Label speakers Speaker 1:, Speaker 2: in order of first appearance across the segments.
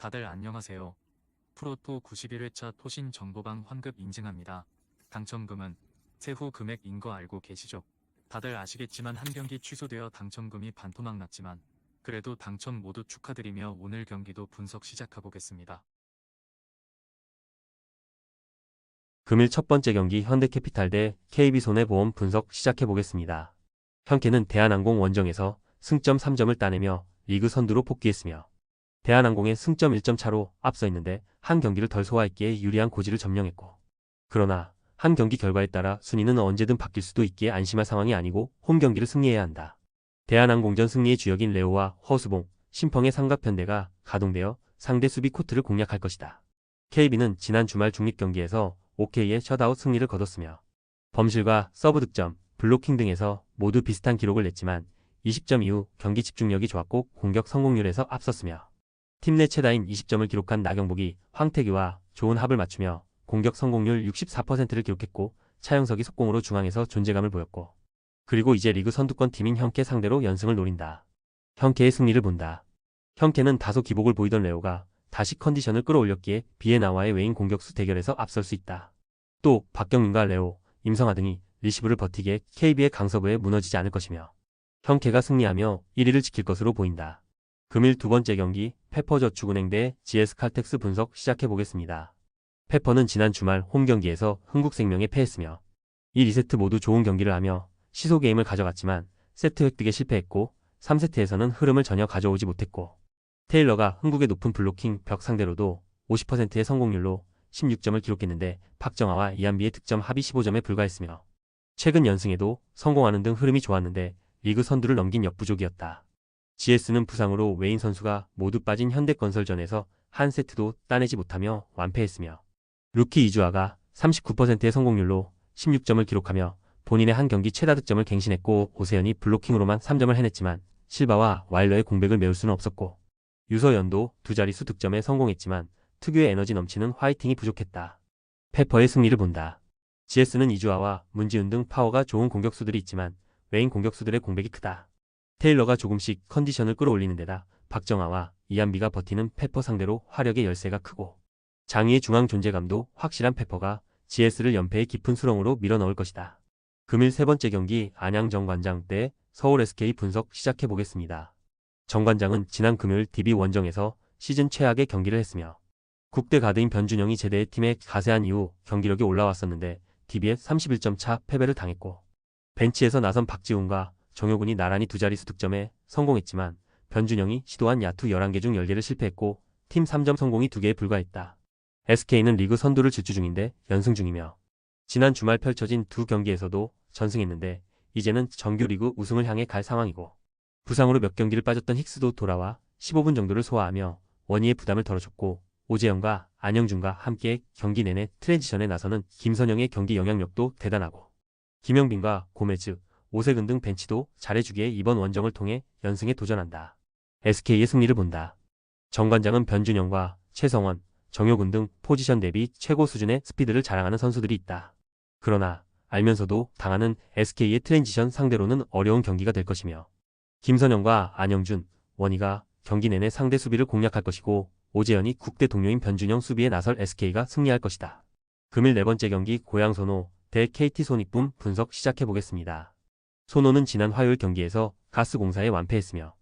Speaker 1: 다들 안녕하세요. 프로토 91회차 토신 정보방 환급 인증합니다. 당첨금은 세후 금액인 거 알고 계시죠? 다들 아시겠지만 한 경기 취소되어 당첨금이 반토막 났지만 그래도 당첨 모두 축하드리며 오늘 경기도 분석 시작해보겠습니다.
Speaker 2: 금일 첫 번째 경기 현대캐피탈 대 KB손해보험 분석 시작해 보겠습니다. 현캐는 대한항공 원정에서 승점 3점을 따내며 리그 선두로 복귀했으며 대한항공의 승점 1점 차로 앞서 있는데 한 경기를 덜 소화했기에 유리한 고지를 점령했고 그러나 한 경기 결과에 따라 순위는 언제든 바뀔 수도 있기에 안심할 상황이 아니고 홈 경기를 승리해야 한다. 대한항공전 승리의 주역인 레오와 허수봉, 심펑의 삼각편대가 가동되어 상대 수비 코트를 공략할 것이다. KB는 지난 주말 중립 경기에서 OK의 셧아웃 승리를 거뒀으며 범실과 서브 득점, 블로킹 등에서 모두 비슷한 기록을 냈지만 20점 이후 경기 집중력이 좋았고 공격 성공률에서 앞섰으며 팀 내 최다인 20점을 기록한 나경복이 황태기와 좋은 합을 맞추며 공격 성공률 64%를 기록했고 차영석이 속공으로 중앙에서 존재감을 보였고 그리고 이제 리그 선두권 팀인 현캐 상대로 연승을 노린다. 현캐의 승리를 본다. 현캐는 다소 기복을 보이던 레오가 다시 컨디션을 끌어올렸기에 비에나와의 외인 공격수 대결에서 앞설 수 있다. 또 박경민과 레오, 임성아 등이 리시브를 버티기에 KB의 강서부에 무너지지 않을 것이며 형캐가 승리하며 1위를 지킬 것으로 보인다. 금일 두 번째 경기 페퍼저축은행 대 GS칼텍스 분석 시작해 보겠습니다. 페퍼는 지난 주말 홈 경기에서 흥국생명에 패했으며 1, 2세트 모두 좋은 경기를 하며 시소 게임을 가져갔지만 세트 획득에 실패했고 3세트에서는 흐름을 전혀 가져오지 못했고 테일러가 흥국의 높은 블로킹 벽 상대로도 50%의 성공률로 16점을 기록했는데 박정아와 이한비의 득점 합이 15점에 불과했으며 최근 연승에도 성공하는 등 흐름이 좋았는데 리그 선두를 넘긴 역부족이었다. GS는 부상으로 외인 선수가 모두 빠진 현대건설전에서 한 세트도 따내지 못하며 완패했으며 루키 이주아가 39%의 성공률로 16점을 기록하며 본인의 한 경기 최다 득점을 갱신했고 오세현이 블로킹으로만 3점을 해냈지만 실바와 와일러의 공백을 메울 수는 없었고 유서연도 두 자릿수 득점에 성공했지만 특유의 에너지 넘치는 화이팅이 부족했다. 페퍼의 승리를 본다. GS는 이주아와 문지훈 등 파워가 좋은 공격수들이 있지만 외인 공격수들의 공백이 크다. 테일러가 조금씩 컨디션을 끌어올리는 데다 박정아와 이한비가 버티는 페퍼 상대로 화력의 열세가 크고 장의의 중앙 존재감도 확실한 페퍼가 GS를 연패의 깊은 수렁으로 밀어넣을 것이다. 금일 세 번째 경기 안양 정관장 대 서울 SK 분석 시작해 보겠습니다. 정관장은 지난 금요일 DB 원정에서 시즌 최악의 경기를 했으며 국대 가드인 변준영이 제대의 팀에 가세한 이후 경기력이 올라왔었는데 DB에 31점 차 패배를 당했고 벤치에서 나선 박지훈과 정효군이 나란히 두 자릿수 득점에 성공했지만 변준영이 시도한 야투 11개 중 10개를 실패했고 팀 3점 성공이 2개에 불과했다. SK는 리그 선두를 질주 중인데 연승 중이며 지난 주말 펼쳐진 두 경기에서도 전승했는데 이제는 정규 리그 우승을 향해 갈 상황이고 부상으로 몇 경기를 빠졌던 힉스도 돌아와 15분 정도를 소화하며 원희의 부담을 덜어줬고 오재영과 안영준과 함께 경기 내내 트랜지션에 나서는 김선영의 경기 영향력도 대단하고 김영빈과 고메즈, 오세근 등 벤치도 잘해주기에 이번 원정을 통해 연승에 도전한다. SK의 승리를 본다. 정관장은 변준영과 최성원, 정효근 등 포지션 대비 최고 수준의 스피드를 자랑하는 선수들이 있다. 그러나 알면서도 당하는 SK의 트랜지션 상대로는 어려운 경기가 될 것이며 김선영과 안영준, 원희가 경기 내내 상대 수비를 공략할 것이고 오재현이 국대 동료인 변준영 수비에 나설 SK가 승리할 것이다. 금일 네 번째 경기 고양선호 대 KT 손익붐 분석 시작해 보겠습니다. 손호는 지난 화요일 경기에서 가스공사에 완패했으며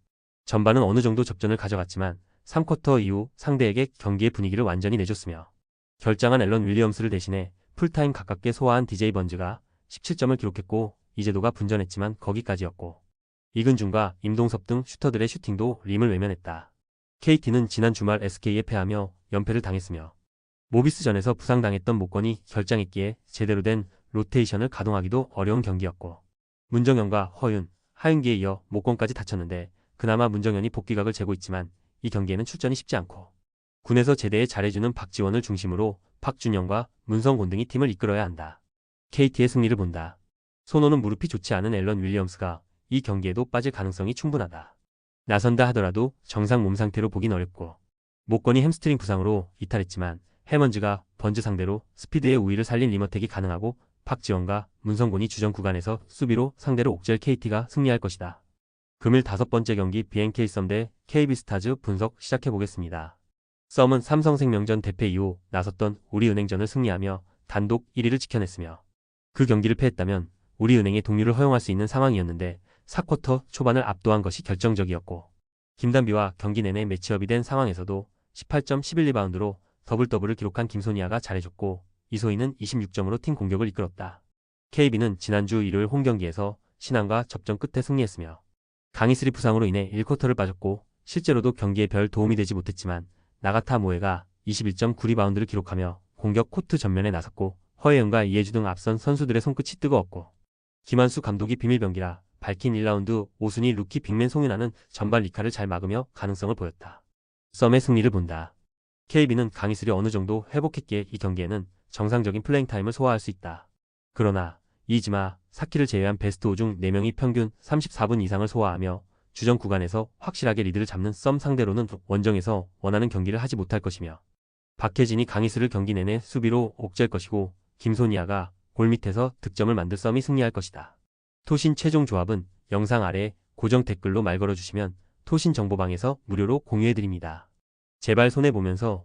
Speaker 2: 전반은 어느 정도 접전을 가져갔지만 3쿼터 이후 상대에게 경기의 분위기를 완전히 내줬으며 결장한 앨런 윌리엄스를 대신해 풀타임 가깝게 소화한 DJ 번즈가 17점을 기록했고 이재도가 분전했지만 거기까지였고 이근준과 임동섭 등 슈터들의 슈팅도 림을 외면했다. KT는 지난 주말 SK에 패하며 연패를 당했으며 모비스전에서 부상당했던 목건이 결장했기에 제대로 된 로테이션을 가동하기도 어려운 경기였고 문정현과 허윤, 하윤기에 이어 목건까지 다쳤는데 그나마 문정현이 복귀각을 재고 있지만 이 경기에는 출전이 쉽지 않고 군에서 제대에 잘해주는 박지원을 중심으로 박준영과 문성곤 등이 팀을 이끌어야 한다. KT의 승리를 본다. 손호는 무릎이 좋지 않은 앨런 윌리엄스가 이 경기에도 빠질 가능성이 충분하다. 나선다 하더라도 정상 몸 상태로 보긴 어렵고 목건이 햄스트링 부상으로 이탈했지만 해먼즈가 번즈 상대로 스피드의 우위를 살린 리머텍이 가능하고 박지원과 문성곤이 주전 구간에서 수비로 상대로 옥죄 KT가 승리할 것이다. 금일 다섯 번째 경기 BNK 썸 대 KB스타즈 분석 시작해 보겠습니다. 썸은 삼성생명전 대패 이후 나섰던 우리은행전을 승리하며 단독 1위를 지켜냈으며 그 경기를 패했다면 우리은행의 동률을 허용할 수 있는 상황이었는데 4쿼터 초반을 압도한 것이 결정적이었고 김단비와 경기 내내 매치업이 된 상황에서도 18.11리바운드로 더블 더블을 기록한 김소니아가 잘해줬고 이소희는 26점으로 팀 공격을 이끌었다. KB는 지난주 일요일 홈 경기에서 신안과 접전 끝에 승리했으며 강희슬이 부상으로 인해 1쿼터를 빠졌고 실제로도 경기에 별 도움이 되지 못했지만 나가타 모에가 21.9리바운드를 기록하며 공격 코트 전면에 나섰고 허예은과 이해주 등 앞선 선수들의 손끝이 뜨거웠고 김한수 감독이 비밀병기라 밝힌 1라운드 오순위 루키 빅맨 송윤아는 전반 리카를 잘 막으며 가능성을 보였다. 썸의 승리를 본다. KB는 강희슬이 어느 정도 회복했기에 이 경기에는 정상적인 플레잉 타임을 소화할 수 있다. 그러나 이지마, 사키를 제외한 베스트 5 중 4명이 평균 34분 이상을 소화하며 주전 구간에서 확실하게 리드를 잡는 썸 상대로는 원정에서 원하는 경기를 하지 못할 것이며 박혜진이 강희슬을 경기 내내 수비로 옥죄할 것이고 김소니아가 골 밑에서 득점을 만들 썸이 승리할 것이다. 토신 최종 조합은 영상 아래 고정 댓글로 말 걸어주시면 토신 정보방에서 무료로 공유해드립니다. 제발 손해보면서